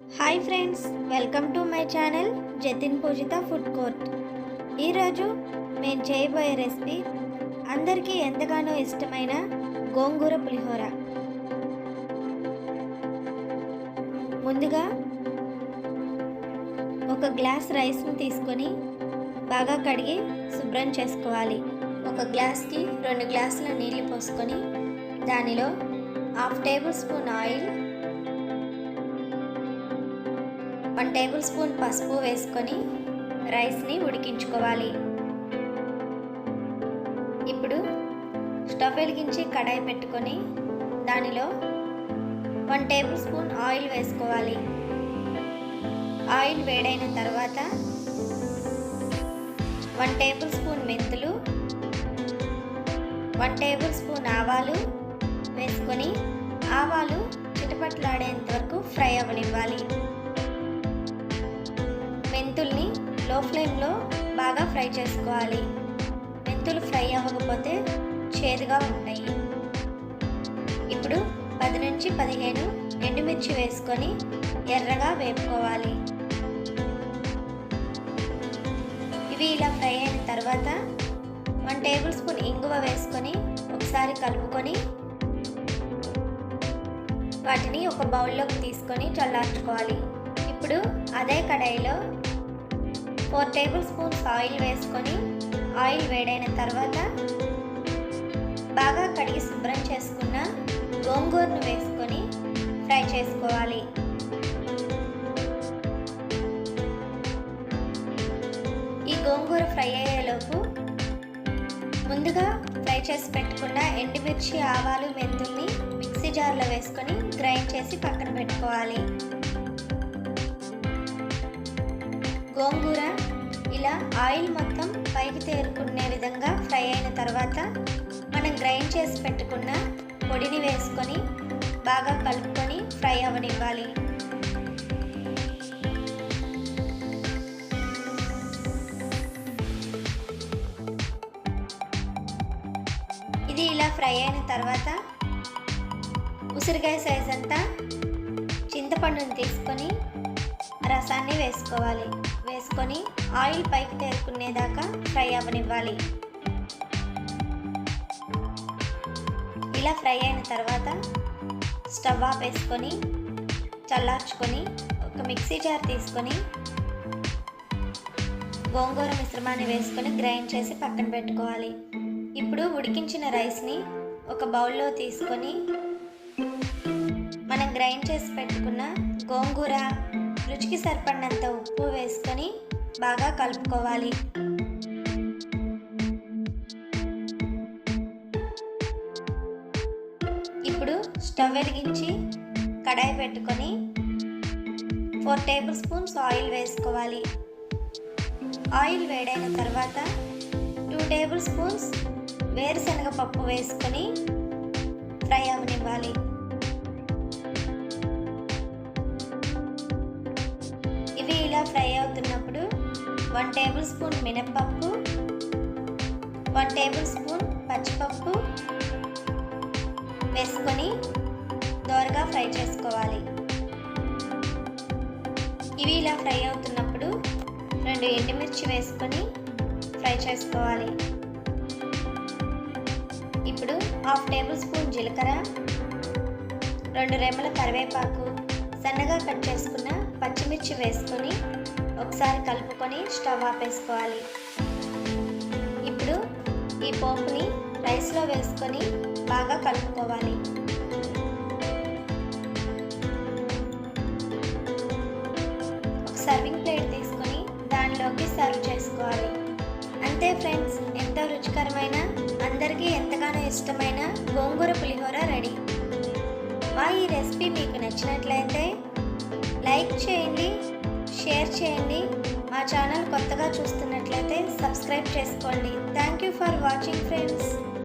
Hi friends welcome to my channel Jatin Pujitha food court ఈరోజు మేము చేయబోయే recipe అందరికీ ఎంతగానో ఇష్టమైన గోంగూర పులిహోర. ముందుగా ఒక గ్లాస్ రైస్ని తీసుకొని బాగా కడిగి శుభ్రం చేసుకోవాలి. ఒక గ్లాస్కి రెండు గ్లాసుల నీళ్ళు పోసుకొని దానిలో half tablespoon oil one tablespoon పసుపు వేసుకొని రైస్ని ఉడికించుకోవాలి. ఇప్పుడు స్టవ్ వెలిగించి కడాయి పెట్టుకొని దానిలో వన్ టేబుల్ స్పూన్ ఆయిల్ వేసుకోవాలి. ఆయిల్ వేడైన తర్వాత వన్ టేబుల్ స్పూన్ మెంతులు వన్ టేబుల్ స్పూన్ ఆవాలు వేసుకొని ఆవాలు చిటపట్లాడేంత వరకు ఫ్రై అవ్వనివ్వాలి. మెంతుల్ని లో ఫ్లేమ్లో బాగా ఫ్రై చేసుకోవాలి. మెంతులు ఫ్రై అవ్వకపోతే చేదుగా ఉంటాయి. ఇప్పుడు పది నుంచి పదిహేను ఎండుమిర్చి వేసుకొని ఎర్రగా వేపుకోవాలి. ఇవి ఇలా ఫ్రై అయిన తర్వాత వన్ టేబుల్ స్పూన్ ఇంగువ వేసుకొని ఒకసారి కలుపుకొని వాటిని ఒక బౌల్లోకి తీసుకొని చల్లార్చుకోవాలి. ఇప్పుడు అదే కడాయిలో ఫోర్ టేబుల్ స్పూన్స్ ఆయిల్ వేసుకొని ఆయిల్ వేడైన తర్వాత బాగా కడిగి శుభ్రం చేసుకున్న గోంగూరను వేసుకొని ఫ్రై చేసుకోవాలి. ఈ గోంగూర ఫ్రై అయ్యేలోపు ముందుగా ఫ్రై చేసి పెట్టుకున్న ఎండుమిర్చి ఆవాలు మెంతుల్ని మిక్సీ జార్లో వేసుకొని గ్రైండ్ చేసి పక్కన పెట్టుకోవాలి. గోంగూర ఇలా ఆయిల్ మొత్తం పైకి తేరుకునే విధంగా ఫ్రై అయిన తర్వాత మనం గ్రైండ్ చేసి పెట్టుకున్న పొడిని వేసుకొని బాగా కలుపుకొని ఫ్రై అవ్వనివ్వాలి. ఇది ఇలా ఫ్రై అయిన తర్వాత ఉసిరికాయ సైజ్ అంతా చింతపండుని తీసుకొని రసాన్ని వేసుకోవాలి. వేసుకొని ఆయిల్ పైకి తేరుకునేదాకా ఫ్రై అవ్వనివ్వాలి. ఇలా ఫ్రై అయిన తర్వాత స్టవ్ ఆఫ్ వేసుకొని చల్లార్చుకొని ఒక మిక్సీ జార్ తీసుకొని గోంగూర మిశ్రమాన్ని వేసుకొని గ్రైండ్ చేసి పక్కన పెట్టుకోవాలి. ఇప్పుడు ఉడికించిన రైస్ని ఒక బౌల్లో తీసుకొని మనం గ్రైండ్ చేసి పెట్టుకున్న గోంగూర రుచికి సరిపడినంత ఉప్పు వేసుకొని బాగా కలుపుకోవాలి. ఇప్పుడు స్టవ్ వెలిగించి కడాయి పెట్టుకొని ఫోర్ టేబుల్ స్పూన్స్ ఆయిల్ వేసుకోవాలి. ఆయిల్ వేడైన తర్వాత టూ టేబుల్ స్పూన్స్ వేరుశనగ పప్పు వేసుకొని ఫ్రై అవనివ్వాలి. ఇవి ఫ్రై అవుతున్నప్పుడు వన్ టేబుల్ స్పూన్ మినప్పప్పు వన్ టేబుల్ స్పూన్ పచ్చిపప్పు వేసుకొని దోరగా ఫ్రై చేసుకోవాలి. ఇవి ఇలా ఫ్రై అవుతున్నప్పుడు రెండు ఎండుమిర్చి వేసుకొని ఫ్రై చేసుకోవాలి. ఇప్పుడు హాఫ్ టేబుల్ స్పూన్ జీలకర్ర రెండు రెమ్మల కరివేపాకు సన్నగా కట్ చేసుకున్న పచ్చిమిర్చి వేసుకొని ఒకసారి కలుపుకొని స్టవ్ ఆపేసుకోవాలి. ఇప్పుడు ఈ పోపుని రైస్లో వేసుకొని బాగా కలుపుకోవాలి. ఒక సర్వింగ్ ప్లేట్ తీసుకొని దానిలోకి సర్వ్ చేసుకోవాలి. అంతే ఫ్రెండ్స్ ఎంతో రుచికరమైన అందరికీ ఎంతగానో ఇష్టమైన గోంగూర పులిహోర రెడీ. మా ఈ రెసిపీ మీకు నచ్చినట్లయితే లైక్ చేయండి షేర్ చేయండి. మా ఛానల్ కొత్తగా చూస్తున్నట్లయితే సబ్స్క్రైబ్ చేసుకోండి. Thank you for watching friends.